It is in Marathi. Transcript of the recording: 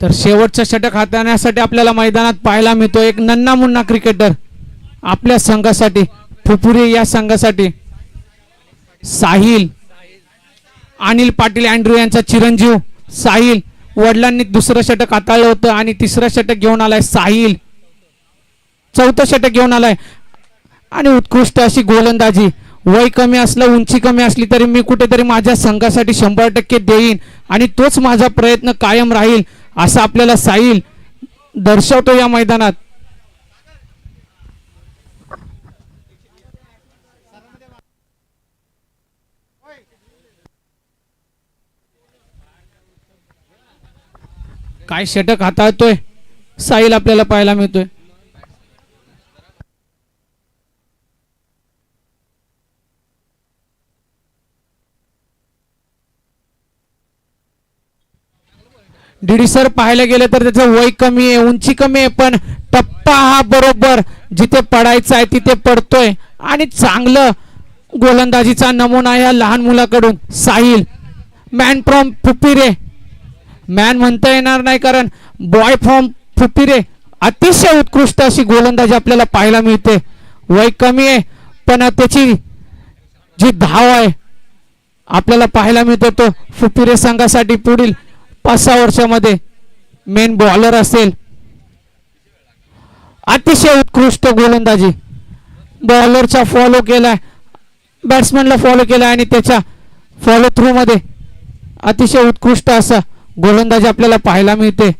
तर शेवटचं षटक हाताळण्यासाठी आपल्याला मैदानात पाहायला मिळतो एक नन्ना मुन्ना क्रिकेटर आपल्या संघासाठी फुपुरे या संघासाठी. साहिल अनिल पाटील अँड्रू यांचा चिरंजीव साहिल. वडिलांनी दुसरं षटक हाताळलं होतं आणि तिसरं षटक घेऊन आलाय साहिल. चौथं षटक घेऊन आलाय. आणि उत्कृष्ट अशी गोलंदाजी. वय कमी असलं उंची कमी असली तरी मी कुठेतरी माझ्या संघासाठी शंभर टक्के देईन. आणि तोच माझा प्रयत्न कायम राहील. असं आपल्याला साहिल दर्शवतो या मैदानात. काय षटक हाताळतोय? साहिल आपल्याला पाहायला मिळतोय. डीडी सर पाहायला गेलं तर त्याचं वय कमी आहे उंची कमी आहे पण टप्पा हा बरोबर जिथे पडायचा आहे तिथे पडतोय. आणि चांगलं गोलंदाजीचा नमुना या लहान मुलाकडून. साहिल मॅन फ्रॉम फुपिरे मॅन म्हणता येणार नाही कारण बॉय फ्रॉम फुपिरे अतिशय उत्कृष्ट अशी गोलंदाजी आपल्याला पाहायला मिळते. वय कमी आहे पण त्याची जी धाव आहे आपल्याला पाहायला मिळतो तो फुपिरे संघासाठी पुढील पाच सहा वर्षामध्ये मेन बॉलर असेल. अतिशय उत्कृष्ट गोलंदाजी. बॉलरचा फॉलो केलाय. बॅट्समॅनला फॉलो केला आणि त्याच्या फॉलो थ्रू मध्ये अतिशय उत्कृष्ट असा गोलंदाजी आपल्याला पाहायला मिळते.